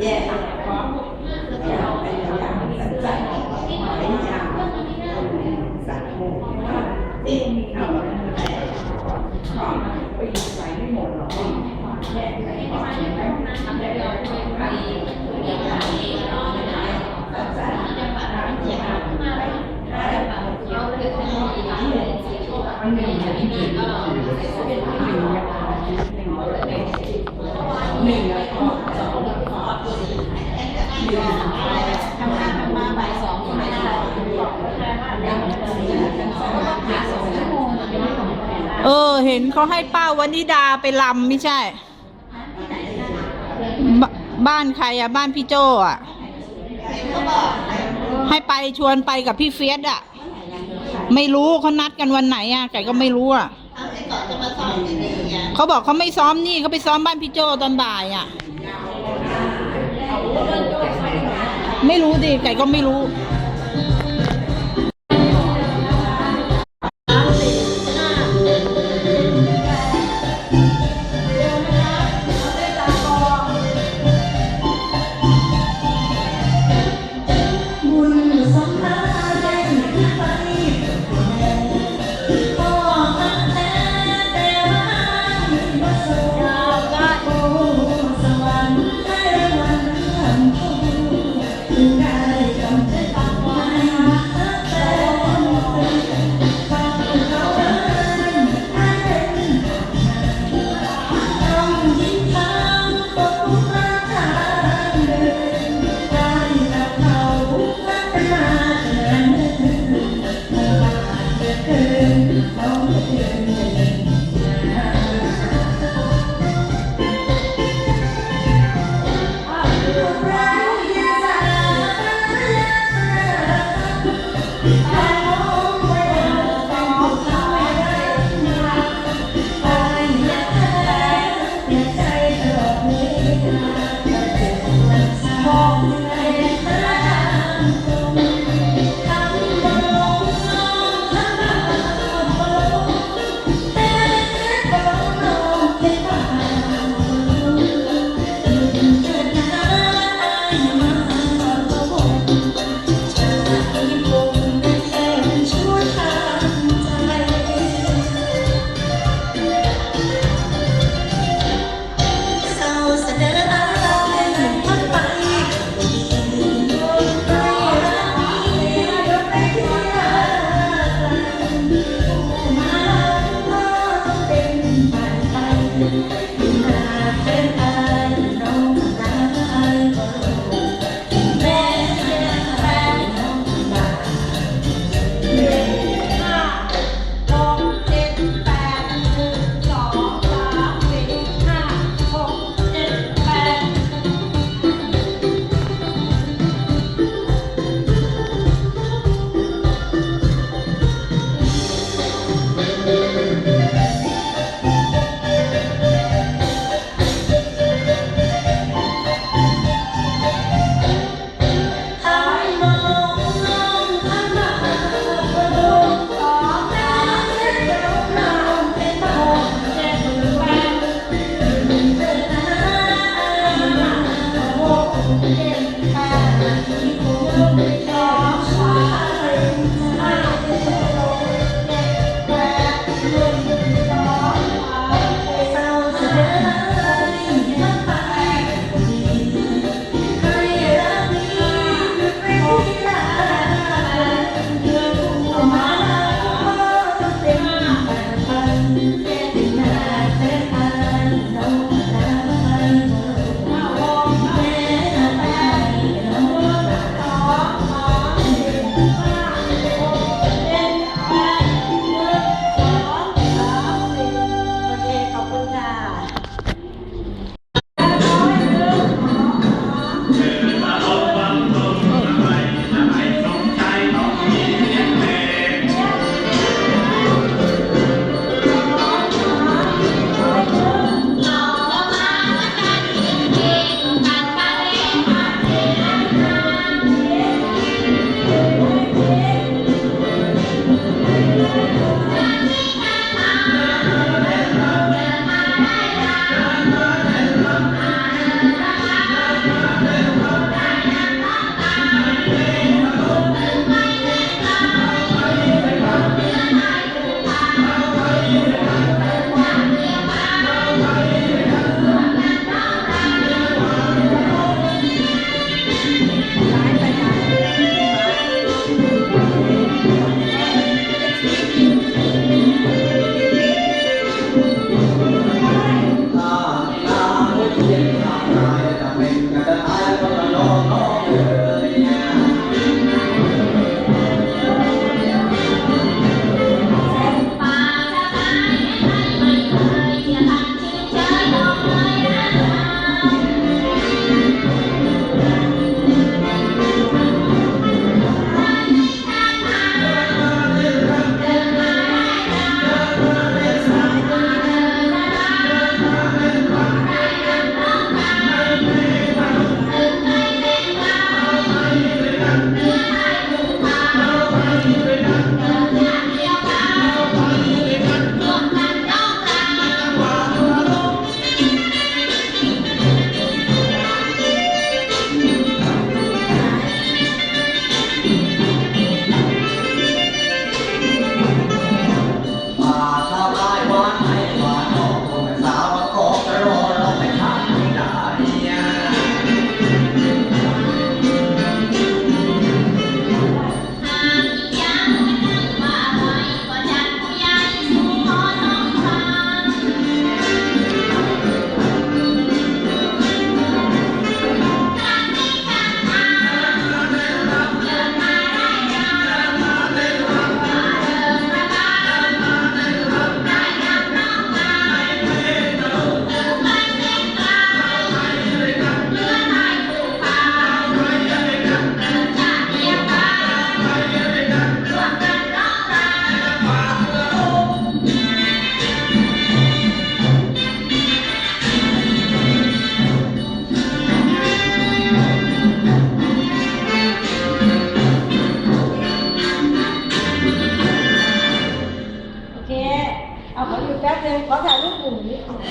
แย่เพราะอยากไปอย่างสัจจะเป็นอย่างสัตว์โมติดเอาแต่ของไปใส่ไม่หมดหรอกแย่ไปก่อนทำได้เลยไปสัจจะน้ำเจ็บมันมีอย่างที่หนึ่งแล้วก็สองแล้วก็ทำงานทำมาบ่ายสองก็ไม่ได้ยังหาสองชั่วโมง เออ เห็นเขาให้ป้าวนิดาไปลำไม่ใช่บบ้านใครอะบ้านพี่โจอะให้ไปชวนไปกับพี่เฟียสอะไม่รู้เขานัดกันวันไหนอะไก่ก็ไม่รู้อะเขาบอกเขาไม่ซ้อมนี่เขาไปซ้อมบ้านพี่โจตอนบ่ายอะไม่รู้ดิไก่ก็ไม่รู้ อาขออยู่แป๊บนึงขอถ่ายรูปกลุ่หนี้เอ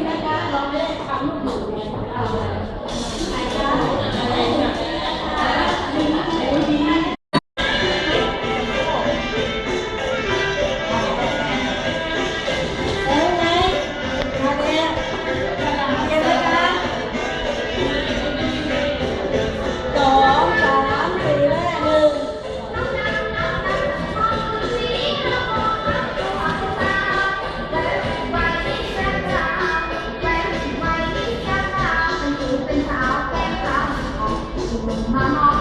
อ my heart.